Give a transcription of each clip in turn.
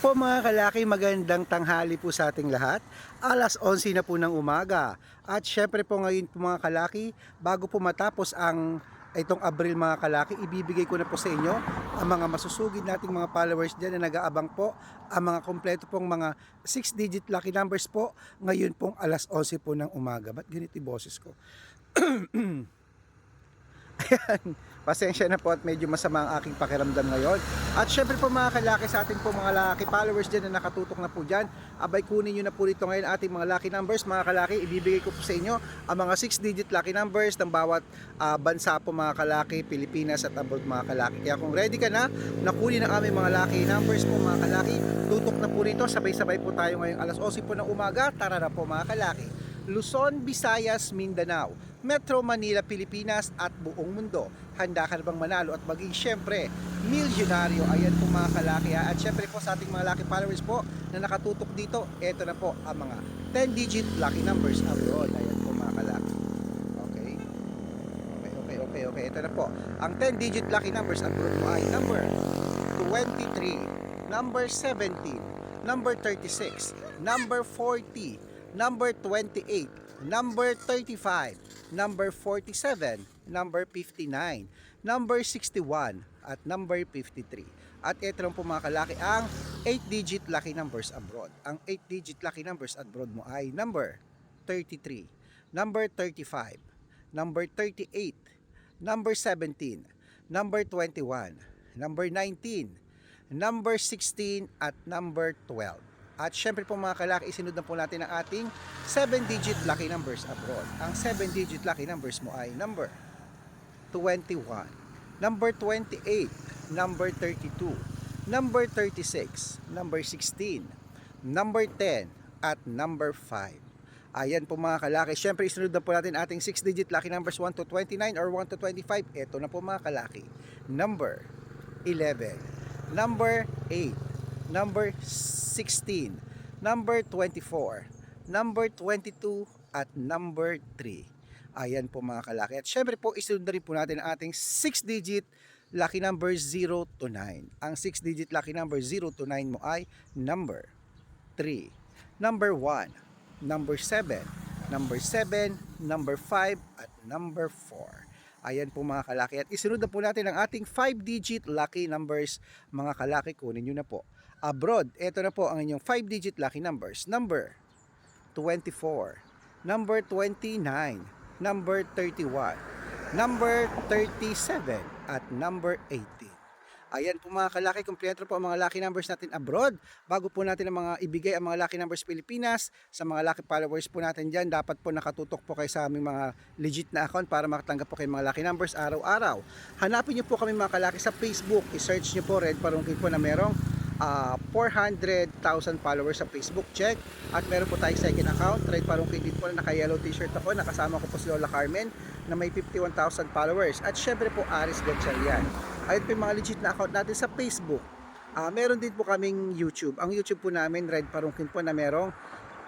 po mga kalaki, magandang tanghali po sa ating lahat. Alas 11 na po ng umaga. At syempre po ngayon po mga kalaki, bago po matapos ang itong Abril mga kalaki, ibibigay ko na po sa inyo ang mga masusugid nating mga followers dyan na nag-aabang po ang mga kompleto pong mga 6-digit lucky numbers po ngayon pong alas 11 po ng umaga. Ba't ganito yung boses ko? Ayan, pasensya na po at medyo masama ang aking pakiramdam ngayon. At syempre po mga kalaki sa ating po mga laki followers dyan na nakatutok na po dyan, abay kunin nyo na po dito ngayon ating mga lucky numbers. Mga kalaki, ibibigay ko po sa inyo ang mga 6-digit lucky numbers ng bawat ah, bansa po mga kalaki, Pilipinas at abroad mga kalaki. Kaya kung ready ka na, nakunin ang aming mga lucky numbers po mga kalaki, tutok na po rito, sabay-sabay po tayo ngayong alas 11 po ng umaga, tara na po mga kalaki. Luzon, Visayas, Mindanao, Metro Manila, Pilipinas at buong mundo. Handa ka na bang manalo at maging syempre milyonaryo? Ayan po mga kalaki. At syempre po sa ating mga lucky followers po na nakatutok dito, eto na po ang mga 10-digit lucky numbers abroad. Ayan po mga kalaki. Okay. Okay, okay, okay, okay. Ito na po. Ang 10-digit lucky numbers abroad mo ay number 23, number 17, number 36, number 40, number 28, number 35, number 47, number 59, number 61, at number 53. At ito lang po mga kalaki ang 8-digit lucky numbers abroad. Ang 8-digit lucky numbers abroad mo ay number 33, number 35, number 38, number 17, number 21, number 19, number 16, at number 12. At syempre po mga kalaki, isinod na po natin ang ating 7-digit lucky numbers abroad. Ang 7-digit lucky numbers mo ay number 21, number 28, number 32, number 36, number 16, number 10, at number 5. Ayan po mga kalaki. Syempre isunod na po natin ating 6-digit lucky numbers 1 to 29 or 1 to 25. Ito na po mga kalaki. Number 11, number 8, number 16, number 24, number 22, at number 3. Ayan po mga kalaki. At syempre po, isunod na rin po natin ang ating 6-digit lucky number 0 to 9. Ang 6-digit lucky number 0 to 9 mo ay number 3, number 1, number 7, number 7, number 5, at number 4. Ayan po mga kalaki. At isunod na po natin ang ating 5-digit lucky numbers. Mga kalaki, kunin nyo na po. Abroad, ito na po ang inyong 5-digit lucky numbers. Number 24, number 29, number 31, number 37, at number 18. Ayan po mga kalaki, kumpleto po ang mga lucky numbers natin abroad. Bago po natin ang mga ibigay ang mga lucky numbers Pilipinas, sa mga lucky followers po natin dyan, dapat po nakatutok po kayo sa aming mga legit na account para makatanggap po kayo mga lucky numbers araw-araw. Hanapin nyo po kami mga kalaki sa Facebook, i-search nyo po Red Parungkit po na merong ah, 400,000 followers sa Facebook, check. At meron po tayong second account, Red Parungkit din po na naka-yellow t-shirt ako, nakasama ko po si Lola Carmen na may 51,000 followers. At syempre po Aris Gatchalian. Ayun po yung mga legit na account natin sa Facebook. Ah, meron din po kaming YouTube. Ang YouTube po namin, Red Parungkin po na merong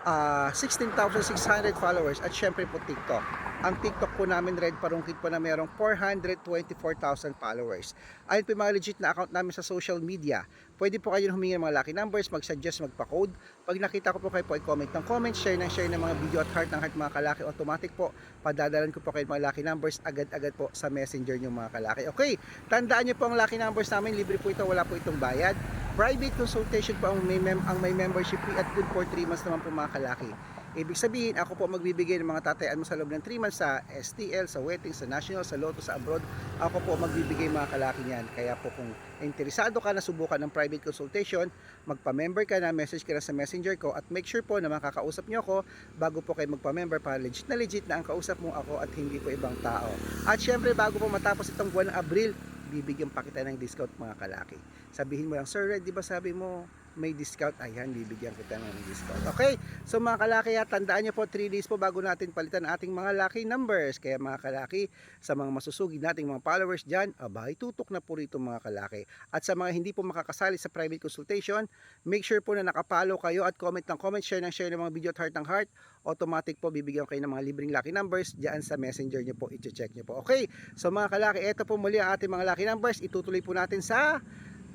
ah, 16,600 followers at syempre po TikTok. Ang TikTok po namin, Red Parungkit po na merong 424,000 followers. Ayun po mga legit na account namin sa social media. Pwede po kayo humingi ng mga lucky numbers, mag-suggest, magpa-code. Pag nakita ko po kayo po, i-comment ng comment, share ng share ng mga video at heart ng heart mga kalaki. Automatic po, padadalan ko po kayo mga lucky numbers agad-agad po sa messenger nyo mga kalaki. Okay, tandaan nyo po ang lucky numbers namin. Libre po ito, wala po itong bayad. Private consultation po ang may, mem- ang may membership fee at good for 3 months naman po mga kalaki. Ibig sabihin, ako po magbibigay ng mga tatayaan mo sa loob ng 3 months sa STL, sa wedding, sa national, sa lotto, sa abroad. Ako po magbibigay mga kalaki niyan. Kaya po kung interesado ka na subukan ng private consultation, magpa-member ka na, message ka na sa messenger ko at make sure po na makakausap niyo ako bago po kayo magpa-member para legit na legit na ang kausap mo ako at hindi po ibang tao. At syempre bago po matapos itong buwan ng Abril, bibigyan pa kita ng discount mga kalaki. Sabihin mo lang, Sir Red, di ba sabi mo may discount? Ayan, bibigyan kita ng discount. Okay, so mga kalaki, ah, tandaan nyo po, 3 days po bago natin palitan ating mga lucky numbers. Kaya mga kalaki, sa mga masusugid nating mga followers dyan, abay, tutok na po rito mga kalaki. At sa mga hindi po makakasali sa private consultation, make sure po na nakapalo kayo at comment ng comment, share ng share ng mga video at heart ng heart. Automatic po, bibigyan kayo ng mga libreng lucky numbers dyan sa messenger nyo po, i-check nyo po. Okay, so mga kalaki, ito po muli ang ating mga lucky numbers. Itutuloy po natin sa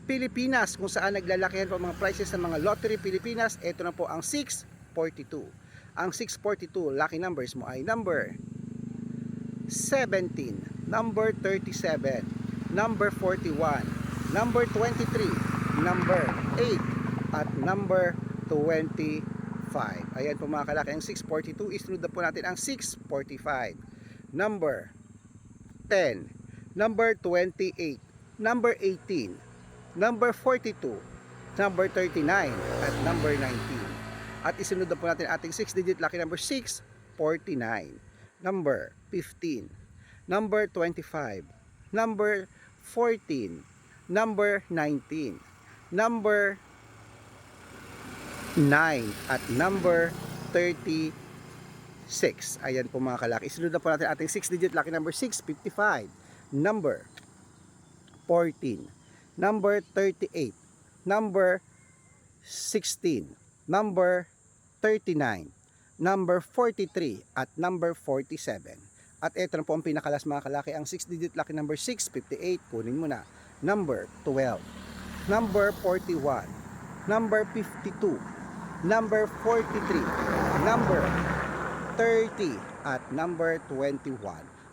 Pilipinas kung saan naglalakihan po mga prices ng mga lottery Pilipinas. Ito na po ang 642. Ang 642 lucky numbers mo ay number 17, number 37, number 41, number 23, number 8, at number 25. Ayan po mga kalaki, ang 642 isunod na po natin ang 645. Number 10, number 28, number 18, number 42, number 39, at number 19. At isunod na po natin ating 6-digit lucky number 649, number 15, number 25, number 14, number 19, number 9, at number 36. Ayan po mga kalaki. Isunod na po natin ating 6-digit lucky number 655, number 14, number 38, number 16, number 39, number 43, at number 47. At ito na po ang pinakalas mga kalaki, ang 6-digit lucky number 658, kunin mo na. Number 12, number 41, number 52, number 43, number 30, at number 21.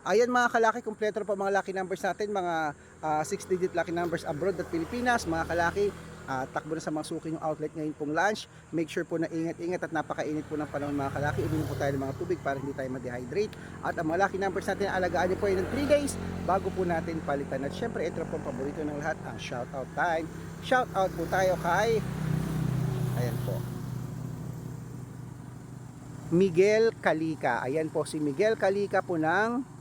Ayan mga kalaki, kumpleto po mga lucky numbers natin, mga 6-digit lucky numbers abroad at Pilipinas. Mga kalaki, ah, takbo na sa mga suki yung outlet ngayon pong lunch. Make sure po na ingat-ingat at napakainit po ng panahon mga kalaki. Uminom po tayo ng mga tubig para hindi tayo ma-dehydrate. At ang mga lucky numbers natin, alagaan niyo po yun ng 3 days bago po natin palitan. At syempre, ito po ang paborito ng lahat, ang shoutout time. Shoutout po tayo kay, ayan po, Miguel Kalika. Ayan po si Miguel Kalika po ng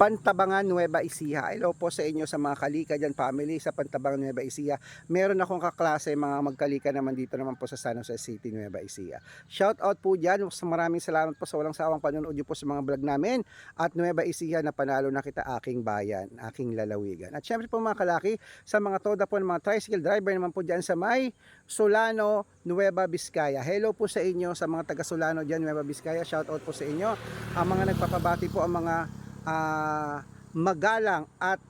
Pantabangan Nueva Ecija. Hello po sa inyo sa mga kalika dyan family sa Pantabangan Nueva Ecija. Meron akong kaklase mga magkalika naman dito naman po sa San Jose City Nueva Ecija. Shout out po dyan. Maraming salamat po sa walang sawang panonood po sa mga vlog namin. At Nueva Ecija na panalo na kita aking bayan, aking lalawigan. At syempre po mga kalaki, sa mga toda po ng mga tricycle driver naman po dyan sa may Solano, Nueva Vizcaya. Hello po sa inyo sa mga taga Solano dyan, Nueva Vizcaya. Shout out po sa inyo. Ang mga nagpapabati po ang mga ah, magalang at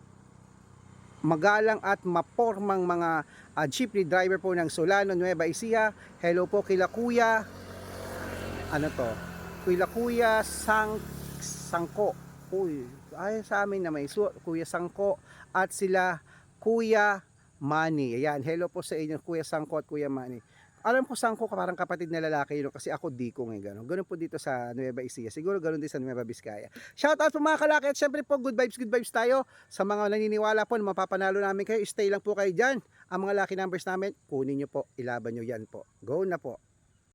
magalang at mapormang mga ah, jeepney driver po ng Solano, Nueva Ecija. Hello po kila Kuya ano to? Kuya Kuya Sang Sangko. Uy, ay sa amin na may su- Kuya Sangko at sila Kuya Manny. Ayan, hello po sa inyo Kuya Sangko at Kuya Manny. Alam ko Sangko parang kapatid na lalaki yun kasi ako Dikong eh gano'n. Ganun po dito sa Nueva Ecija. Siguro ganun din sa Nueva Vizcaya. Shout out po mga kalaki at syempre po good vibes, good vibes tayo. Sa mga naniniwala po na mapapanalo namin kayo, stay lang po kayo dyan. Ang mga lucky numbers namin, kunin nyo po, ilaban nyo yan po. Go na po.